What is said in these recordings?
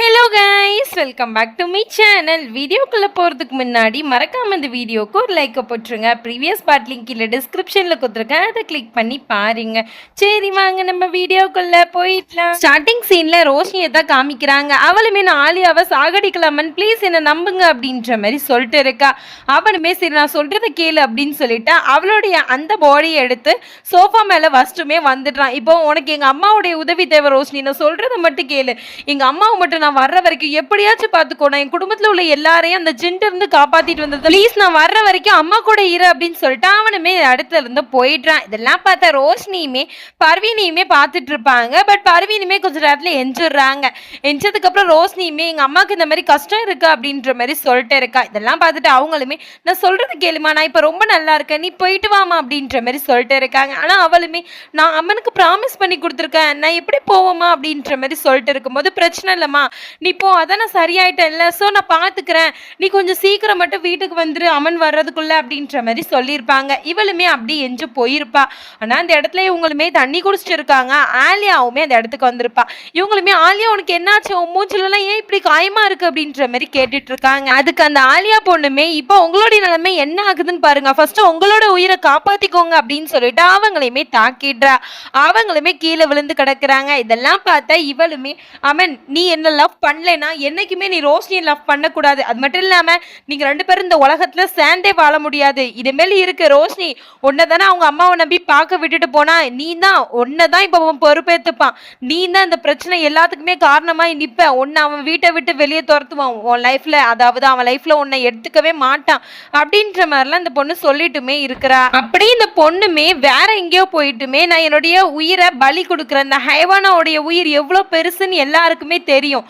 Hello guys welcome back to me channel வீடியோக்குள்ளே போகிறதுக்கு முன்னாடி மறக்காம இந்த வீடியோக்கு ஒரு லைக்கை போட்டுருங்க. ப்ரீவியஸ் பார்ட் லிங்க் கீழே டிஸ்கிரிப்ஷனில் கொடுத்துருக்கேன். அதை கிளிக் பண்ணி பாருங்க. சரி வாங்க நம்ம வீடியோக்குள்ளே போயிடலாம். ஸ்டார்டிங் சீனில் ரோஷினியை தான் காமிக்கிறாங்க. அவளுமே நான் ஆலியாவை சாகடிக்கலாமன் ப்ளீஸ் என்னை நம்புங்க அப்படின்ற மாதிரி சொல்லிட்டு இருக்கா. அவனுமே சரி நான் சொல்கிறத கேளு அப்படின்னு சொல்லிட்டு. அவளுடைய அந்த பாடியை எடுத்து சோஃபா மேலே ஃபஸ்ட்டுமே வந்துடுறான். இப்போ உனக்கு எங்கள் அம்மாவுடைய உதவி தேவை ரோஷினி. நான் சொல்கிறத மட்டும் கேளு. எங்கள் அம்மாவை மட்டும் நான் வர்ற வரைக்கும் எப்படியாச்சும் பார்த்துக்கோ. நான் என் குடும்பத்தில் உள்ள எல்லாரையும் அந்த ஜின்ட்டு இருந்து காப்பாற்றிட்டு வந்தது. ப்ளீஸ் நான் வர்ற வரைக்கும் அம்மா கூட இரு அப்படின்னு சொல்லிட்டு அவனுமே இடத்துல இருந்து போயிடுறான். இதெல்லாம் பார்த்தா ரோஷினியுமே பர்வீனியுமே பார்த்துட்டு இருப்பாங்க பட் பர்வீனுமே கொஞ்ச நேரத்தில் எஞ்சிடுறாங்க. எஞ்சதுக்கப்புறம் ரோஷினியுமே எங்கள் அம்மாவுக்கு இந்த மாதிரி கஷ்டம் இருக்கு அப்படின்ற மாதிரி சொல்லிட்டு இருக்கா. இதெல்லாம் பார்த்துட்டு அவங்களுமே நான் சொல்கிறது கேளுமா நான் இப்போ ரொம்ப நல்லா இருக்கேன். நீ போயிட்டு வாமா அப்படின்ற மாதிரி சொல்லிட்டு இருக்காங்க. ஆனால் அவளுமே நான் அம்மனுக்கு ப்ராமிஸ் பண்ணி கொடுத்துருக்கேன். நான் எப்படி போவோமா அப்படின்ற மாதிரி சொல்லிட்டு இருக்கும்போது பிரச்சனை இல்லைம்மா. நீ இப்போ அதானே நான் இல்லை ஸோ நான் பார்த்துக்கிறேன். நீ கொஞ்சம் சீக்கிரம் மட்டும் வீட்டுக்கு வந்துரு அமன் வர்றதுக்குள்ள அப்படின்ற மாதிரி சொல்லியிருப்பாங்க. இவளுமே அப்படி எஞ்சு போயிருப்பா. ஆனால் அந்த இடத்துல இவங்களுமே தண்ணி குடிச்சிட்டு இருக்காங்க ஆலியாவுமே அந்த இடத்துக்கு வந்திருப்பா. இவங்களுமே ஆலியா உனக்கு என்னாச்சு? உன் ஏன் இப்படி காயமா இருக்கு? அப்படின்ற மாதிரி கேட்டுட்டு இருக்காங்க அதுக்கு அந்த ஆலியா பொண்ணுமே இப்போ உங்களுடைய நிலைமை என்ன ஆகுதுன்னு பாருங்க. ஃபர்ஸ்ட் உங்களோட உயிரை காப்பாத்திக்கோங்க அப்படின்னு சொல்லிட்டு அவங்களையுமே தாக்கிடுறா. அவங்களுமே கீழே விழுந்து கிடக்குறாங்க. இதெல்லாம் பார்த்தா இவளுமே அமன் நீ என்னெல்லாம் லவ் பண்ணலைன்னா என்னைக்குமே நீ ரோஷினியை லவ் பண்ணக்கூடாது. அது மட்டும் இல்லாமல் நீங்கள் ரெண்டு பேரும் இந்த உலகத்தில் சேர்ந்தே வாழ முடியாது. இதுமாரி இருக்கு ரோஷினி உன்னை தானே அவங்க அம்மாவை நம்பி பார்க்க விட்டுட்டு போனா நீ தான் உன்னை தான் இப்போ அவன் பொறுப்பேற்றுப்பான் நீ தான் இந்த பிரச்சனை எல்லாத்துக்குமே காரணமாக நிற்பேன் உன்னை அவன் வீட்டை விட்டு வெளியே துரத்துவான். உன் லைஃப்ல அதாவது அவன் லைஃப்பில் உன்னை எடுத்துக்கவே மாட்டான். அப்படின்ற மாதிரிலாம் இந்த பொண்ணு சொல்லிட்டுமே இருக்கிறா. அப்படி இந்த பொண்ணுமே வேற எங்கேயோ போயிட்டுமே நான் என்னுடைய உயிரை பலி கொடுக்குறேன். இந்த ஹைவானாவுடைய உயிர் எவ்வளோ பெருசுன்னு எல்லாருக்குமே தெரியும்.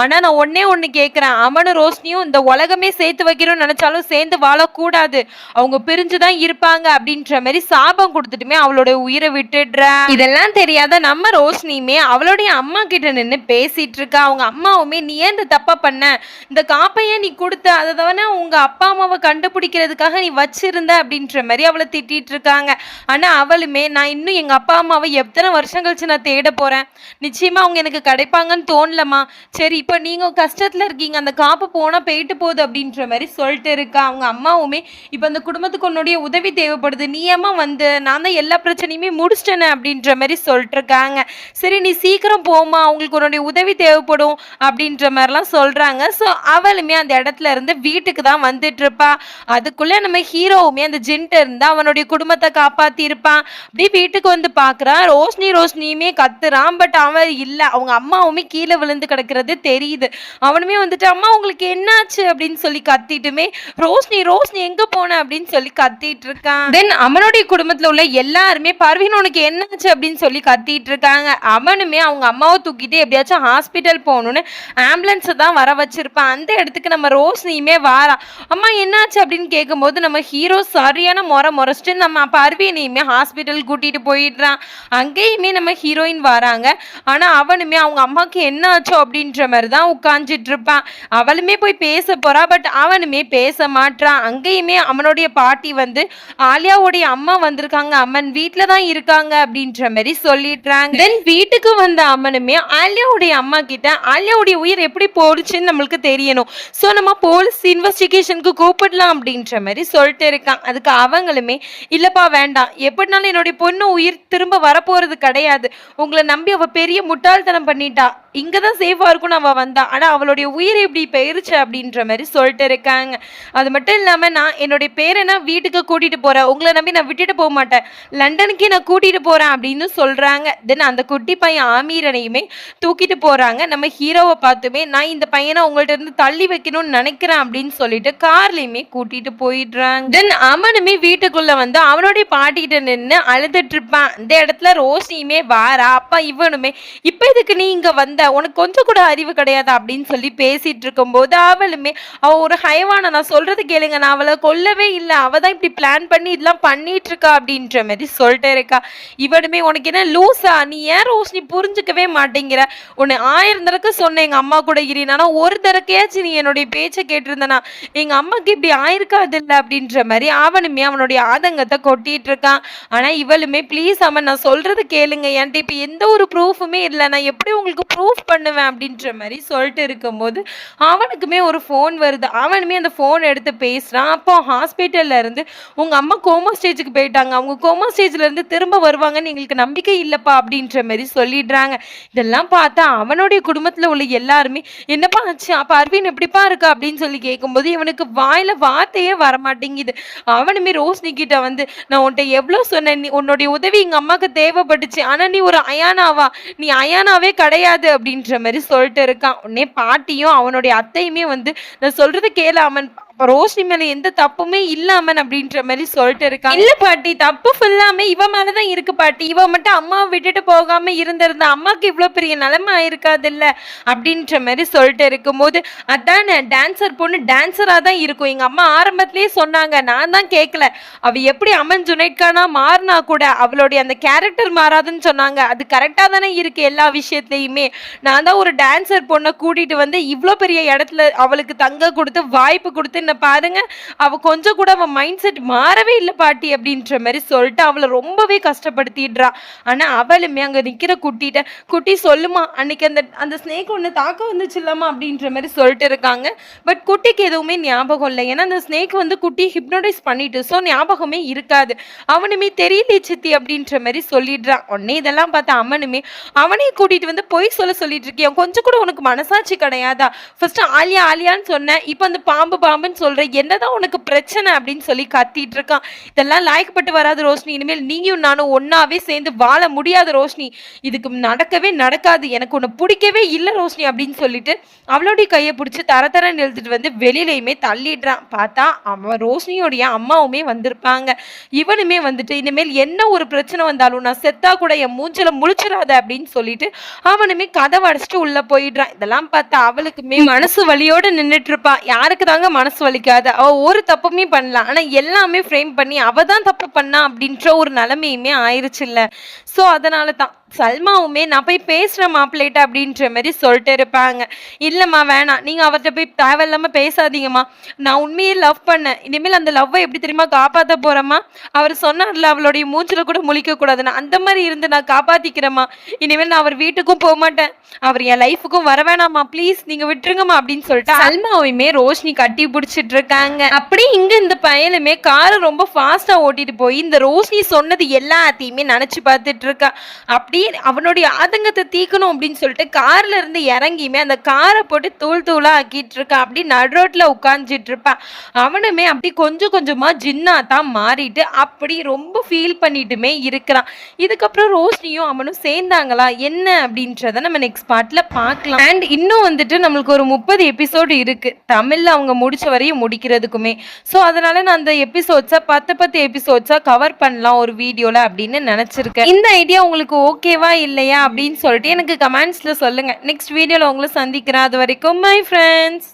ஆனா நான் ஒன்னே ஒண்ணு கேக்குறேன். அவனும் ரோஷினியும் இந்த உலகமே சேர்த்து வைக்கணும்னு நினைச்சாலும் சேர்ந்து வாழக்கூடாது. அவங்க பிரிஞ்சுதான் இருப்பாங்க அப்படின்ற மாதிரி சாபம் கொடுத்துட்டுமே அவளோட உயிரை விட்டுடுற. இதெல்லாம் தெரியாத நம்ம ரோஷினியுமே அவளுடைய அம்மா கிட்ட நின்று பேசிட்டு இருக்கா. அவங்க அம்மாவுமே நீ ஏன் இந்த தப்பா பண்ண? இந்த காப்பையே நீ கொடுத்த அதை தானே உங்க அப்பா அம்மாவை கண்டுபிடிக்கிறதுக்காக நீ வச்சிருந்த அப்படின்ற மாதிரி அவளை திட்டிட்டு இருக்காங்க. ஆனா அவளுமே நான் இன்னும் எங்க அப்பா அம்மாவை எத்தனை வருஷம் கழிச்சு நான் தேட போறேன்? நிச்சயமா அவங்க எனக்கு கிடைப்பாங்கன்னு தோணலமா சரி இப்போ நீங்கள் கஷ்டத்தில் இருக்கீங்க அந்த காப்பு போனால் போயிட்டு போகுது அப்படின்ற மாதிரி சொல்லிட்டு இருக்கா? அவங்க அம்மாவுமே இப்போ அந்த குடும்பத்துக்கு உன்னுடைய உதவி தேவைப்படுது. நீ ஏம்மா வந்து நான் தான் எல்லா பிரச்சனையுமே முடிச்சிட்டேனே அப்படின்ற மாதிரி சொல்லிட்டு இருக்காங்க. சரி நீ சீக்கிரம் போமா அவங்களுக்கு உன்னுடைய உதவி தேவைப்படும் அப்படின்ற மாதிரிலாம் சொல்கிறாங்க ஸோ அவளுமே அந்த இடத்துல இருந்து வீட்டுக்கு தான் வந்துட்டு இருப்பா. அதுக்குள்ளே நம்ம ஹீரோவுமே அந்த ஜின்ட்ட இருந்து அவனுடைய குடும்பத்தை காப்பாத்தி அப்படி அப்படியே வீட்டுக்கு வந்து பார்க்குறான் ரோஷினி ரோஷினியுமே கத்துறான். பட் அவன் இல்லை அவங்க அம்மாவுமே கீழே விழுந்து கிடக்கிறது தெரியுது. அவனுமே வந்துட்டு அம்மா உங்களுக்கு என்னாச்சு? அப்படின்னு சொல்லி கத்திட்டுமே ரோஷினி ரோஸ்னி எங்க போன? அப்படின்னு சொல்லி கத்திட்டு இருக்கான் தென் அவனுடைய குடும்பத்துல உள்ள எல்லாருமே பர்வீன் உனக்கு என்னாச்சு? அப்படின்னு சொல்லி கத்திட்டு இருக்காங்க அவனுமே அவங்க அம்மாவை தூக்கிட்டு எப்படியாச்சும் ஹாஸ்பிட்டல் போகணும்னு ஆம்புலன்ஸை தான் வர வச்சிருப்பான். அந்த இடத்துக்கு நம்ம ரோஷினியுமே வாரா. அம்மா என்னாச்சு? அப்படின்னு கேட்கும்போது நம்ம ஹீரோ சரியான முறை முறைச்சிட்டு நம்ம பர்வீனையுமே ஹாஸ்பிட்டல் கூட்டிட்டு போயிடுறான். அங்கேயுமே நம்ம ஹீரோயின் வராங்க. ஆனா அவனுமே அவங்க அம்மாவுக்கு என்னாச்சோ? அப்படின்ற மாதிரி தான் உட்காந்துட்டு இருப்பான் அவளுமே போய் பேச போறா பட் அவனுமே பேச மாட்டான் அங்கேயுமே அவனுடைய பாட்டி வந்து ஆலியாவுடைய அம்மா வந்திருக்காங்க. அம்மன் வீட்டில் தான் இருக்காங்க அப்படின்ற மாதிரி சொல்லிடுறாங்க. தென் வீட்டுக்கு வந்த அம்மனுமே ஆலியாவுடைய அம்மா கிட்ட ஆலியாவுடைய உயிர் எப்படி போடுச்சுன்னு நம்மளுக்கு தெரியணும். ஸோ நம்ம போலீஸ் இன்வெஸ்டிகேஷனுக்கு கூப்பிடலாம் அப்படின்ற மாதிரி சொல்லிட்டு இருக்கான். அதுக்கு அவங்களுமே இல்லப்பா வேண்டாம். எப்படினாலும் என்னுடைய பொண்ணு உயிர் திரும்ப வரப்போறது கிடையாது. உங்களை நம்பி அவ பெரிய முட்டாள்தனம் பண்ணிட்டா. இங்கே தான் சேஃபாக இருக்கும்னு அவள் வந்தா. ஆனால் அவளுடைய உயிர் இப்படி போயிருச்சு அப்படின்ற மாதிரி சொல்லிட்டு இருக்காங்க. அது மட்டும் இல்லாமல் நான் என்னுடைய பேரனை வீட்டுக்கு கூட்டிகிட்டு போகிறேன் உங்களை நம்பி நான் விட்டுட்டு போக மாட்டேன். லண்டனுக்கே நான் கூட்டிகிட்டு போகிறேன் அப்படின்னு சொல்கிறாங்க தென் அந்த குட்டி பையன் ஆமீரனையுமே தூக்கிட்டு போகிறாங்க நம்ம ஹீரோவை பார்த்துமே நான் இந்த பையனை உங்கள்ட்ட இருந்து தள்ளி வைக்கணும்னு நினைக்கிறேன் அப்படின்னு சொல்லிட்டு கார்லையுமே கூட்டிகிட்டு போயிடுறாங்க. தென் அவனுமே வீட்டுக்குள்ளே வந்து அவனுடைய பாட்டிகிட்ட நின்று அழுதுட்டு இருப்பான். இந்த இடத்துல ரோஷியுமே வாரா. அப்பா இவனுமே இப்போ இதுக்கு நீ இங்கே வந்த? உனக்கு கொஞ்சம் கூட அறிவு கிடையாது கிடையாது அப்படின்னு சொல்லி பேசிட்டு இருக்கும்போது அவளுமே அவள் ஒரு ஹைவான நான் சொல்றது கேளுங்க நான் அவளை கொல்லவே இல்லை அவள் தான் இப்படி பிளான் பண்ணி இதெல்லாம் பண்ணிட்டு இருக்கா அப்படின்ற மாதிரி சொல்லிட்டே இருக்கா. இவனுமே உனக்கு என்ன லூஸா நீ ஏன் ரோஷினி புரிஞ்சுக்கவே மாட்டேங்கிற. உன்னை ஆயிரம் தடவை சொன்னேன் எங்க அம்மா கூட இருனா ஒரு தடக்கையாச்சும் நீ என்னுடைய பேச்சை கேட்டிருந்தனா. எங்க அம்மாக்கு இப்படி ஆயிருக்காது இல்லை அப்படின்ற மாதிரி அவனுமே அவனுடைய ஆதங்கத்தை கொட்டிட்டு இருக்கான் ஆனா இவளுமே ப்ளீஸ் அவன் நான் சொல்றது கேளுங்க. என்கிட்ட இப்போ எந்த ஒரு ப்ரூஃபுமே இல்லை. நான் எப்படி உங்களுக்கு ப்ரூஃப் பண்ணுவேன்? அப்படின்ற மாதிரி மாதிரி சொல்லிட்டு இருக்கும்போது அவனுக்குமே ஒரு ஃபோன் வருது. அவனுமே அந்த ஃபோன் எடுத்து பேசுகிறான் அப்போ ஹாஸ்பிட்டல்ல இருந்து உங்கள் அம்மா கோமா ஸ்டேஜுக்கு போயிட்டாங்க. அவங்க கோமா ஸ்டேஜ்லேருந்து திரும்ப வருவாங்கன்னு எங்களுக்கு நம்பிக்கை இல்லைப்பா அப்படின்ற மாதிரி சொல்லிடுறாங்க. இதெல்லாம் பார்த்தா அவனுடைய குடும்பத்தில் உள்ள எல்லாருமே என்னப்பா ஆச்சு? அப்போ அர்வின் எப்படிப்பா இருக்கா? அப்படின்னு சொல்லி கேட்கும்போது இவனுக்கு வாயில் வார்த்தையே வரமாட்டேங்குது. அவனுமே ரோஷினி கிட்ட வந்து நான் உன்கிட்ட எவ்வளோ சொன்னேன்? நீ உன்னுடைய உதவி எங்கள் அம்மாவுக்கு தேவைப்பட்டுச்சு. ஆனால் நீ ஒரு அயானாவா? நீ அயானாவே கிடையாது. அப்படின்ற மாதிரி சொல்லிட்டு இருக்கான். உடனே பாட்டியும் அவனுடைய அத்தையுமே வந்து நான் சொல்றது கேளு அவன் அப்ப ரோஷினி மேல எந்த தப்புமே இல்லாமன் அப்படின்ற மாதிரி சொல்லிட்டு இருக்கான் இல்ல பாட்டி தப்பு ஃபுல்லாமே இவ மேலதான் இருக்கு பாட்டி. இவ மட்டும் அம்மாவை விட்டுட்டு போகாம இருந்திருந்தா அம்மாக்கு இவ்வளவு பெரிய நிலைமை ஆயிருக்காது இல்ல அப்படின்ற மாதிரி சொல்லிட்டு இருக்கும்போது அதான டான்சர் பொண்ணு டான்சரா தான் இருக்கும். எங்க அம்மா ஆரம்பத்திலேயே சொன்னாங்க நான் தான் கேட்கல அவ எப்படி அமன் ஜுனைட்கானா மாறினா கூட அவளுடைய அந்த கேரக்டர் மாறாதுன்னு சொன்னாங்க. அது கரெக்டா தானே இருக்கு எல்லா விஷயத்துலயுமே. நான் தான் ஒரு டான்சர் பொண்ணை கூட்டிட்டு வந்து இவ்வளோ பெரிய இடத்துல அவளுக்கு தங்க கொடுத்து வாய்ப்பு கொடுத்து என்னை பாருங்க அவ கொஞ்சம் கூட அவன் மைண்ட் செட் மாறவே இல்லை பாட்டி அப்படின்ற மாதிரி சொல்லிட்டு அவளை ரொம்பவே கஷ்டப்படுத்திடுறா. ஆனா அவளுமே அங்க நிற்கிற குட்டிட்ட குட்டி சொல்லுமா அன்னைக்கு அந்த அந்த ஸ்னேக் ஒன்று தாக்க வந்துச்சு இல்லாமா அப்படின்ற மாதிரி சொல்லிட்டு இருக்காங்க. பட் குட்டிக்கு எதுவுமே ஞாபகம் இல்லை. ஏன்னா அந்த ஸ்னேக் வந்து குட்டி ஹிப்னோடைஸ் பண்ணிட்டு ஸோ ஞாபகமே இருக்காது. அவனுமே தெரியல சித்தி அப்படின்ற மாதிரி சொல்லிடுறான் உடனே இதெல்லாம் பார்த்து அவனுமே அவனையும் கூட்டிட்டு வந்து பொய் சொல்ல சொல்லிட்டு இருக்கியா? கொஞ்சம் கூட உனக்கு மனசாட்சி கிடையாதா? ஃபர்ஸ்ட் ஆலியா ஆலியான்னு சொன்னேன். இப்போ அந்த பாம்பு பாம்புன்னு சொல்ற என்னதான் உனக்கு பிரச்சனை அப்படின்னு சொல்லி கத்திட்டு இருக்கான். இதெல்லாம் லாய்க்கப்பட்டு வராது ரோஷினி. இனிமேல் நீயும் நானும் ஒன்னாவே சேர்ந்து வாழ முடியாது ரோஷினி. இதுக்கு நடக்கவே நடக்காது. எனக்கு உன்னை பிடிக்கவே இல்லை ரோஷினி அப்படின்னு சொல்லிட்டு அவளுடைய கையை பிடிச்சி தர தர நிறுத்திட்டு வந்து வெளியிலையுமே தள்ளிடுறான். பார்த்தா அவன் ரோஷினியோடைய அம்மாவுமே வந்திருப்பாங்க. இவனுமே வந்துட்டு இனிமேல் என்ன ஒரு பிரச்சனை வந்தாலும் நான் செத்தா கூட என் மூஞ்சில முழிச்சிடாத அப்படின்னு சொல்லிட்டு அவனுமே கதவை அடைச்சிட்டு உள்ள போயிடுறான். இதெல்லாம் பார்த்தா அவளுக்குமே மனசு வலியோட நின்றுட்டு இருப்பான் யாருக்கு தாங்க மனசு வலிக்காது. அவ ஒரு தப்புமே பண்ணலாம் ஆனா எல்லாமே ஃப்ரேம் பண்ணி அவ தான் தப்பு பண்ணா அப்படின்ற ஒரு நிலைமையுமே ஆயிருச்சு இல்ல ஸோ அதனால தான் சல்மாவுமே நான் போய் பேசுகிறேன் மாப்பிள்ளைட்ட அப்படின்ற மாதிரி சொல்லிட்டு இருப்பாங்க. இல்லைம்மா வேணாம். நீங்கள் அவர்கிட்ட போய் தேவையில்லாமல் பேசாதீங்கம்மா. நான் உண்மையே லவ் பண்ணேன். இனிமேல் அந்த லவ்வை எப்படி தெரியுமா காப்பாற்ற போகிறேம்மா அவர் சொன்னார்ல அவளுடைய மூஞ்சில் கூட முழிக்கக்கூடாதுன்னு. அந்த மாதிரி இருந்து நான் காப்பாற்றிக்கிறேம்மா இனிமேல் நான் அவர் வீட்டுக்கும் போக மாட்டேன். அவர் என் லைஃபுக்கும் வர வேணாம்மா. ப்ளீஸ் நீங்கள் விட்டுருங்கம்மா அப்படின்னு சொல்லிட்டு சல்மாவையுமே ரோஷினி கட்டி பிடிச்சிட்டு இருக்காங்க அப்படி இங்கே இந்த பயலுமே காரை ரொம்ப ஃபாஸ்ட்டாக ஓட்டிட்டு போய் இந்த ரோஷினி சொன்னது எல்லாத்தையுமே நினச்சி பார்த்துட்டு இருக்கா அப்படி அவனுடைய ஆதங்கத்தை தீக்கணும் அப்படின்னு சொல்லிட்டு கார்ல இருந்து இறங்கியுமே அந்த காரை போட்டு தூள் தூளா ஆக்கிட்டு இருக்கான் அப்படி நடுரோட்ல உட்காந்துட்டு இருப்பான் அவனுமே அப்படி கொஞ்சம் கொஞ்சமா ஜின்னா தான் மாறிட்டு அப்படி ரொம்ப ஃபீல் பண்ணிட்டுமே இருக்கிறான். இதுக்கப்புறம் ரோஷினியும் அவனும் சேர்ந்தாங்களா? என்ன அப்படின்றத நம்ம நெக்ஸ்ட் பார்ட்ல பார்க்கலாம். அண்ட் இன்னும் வந்துட்டு நம்மளுக்கு ஒரு முப்பது எபிசோடு இருக்கு. தமிழ்ல அவங்க முடிச்ச வரையும் முடிக்கிறதுக்குமே. ஸோ அதனால நான் அந்த எபிசோட்ஸை பத்து பத்து எபிசோட்ஸா கவர் பண்ணலாம் ஒரு வீடியோல அப்படின்னு நினைச்சிருக்கேன். இந்த ஐடியா உங்களுக்கு ஓகே ஓகேவா இல்லையா அப்படின்னு சொல்லிட்டு எனக்கு கமெண்ட்ஸ்ல சொல்லுங்க. நெக்ஸ்ட் வீடியோவில் உங்களை சந்திக்கிறேன். அது வரைக்கும் மை ஃப்ரெண்ட்ஸ்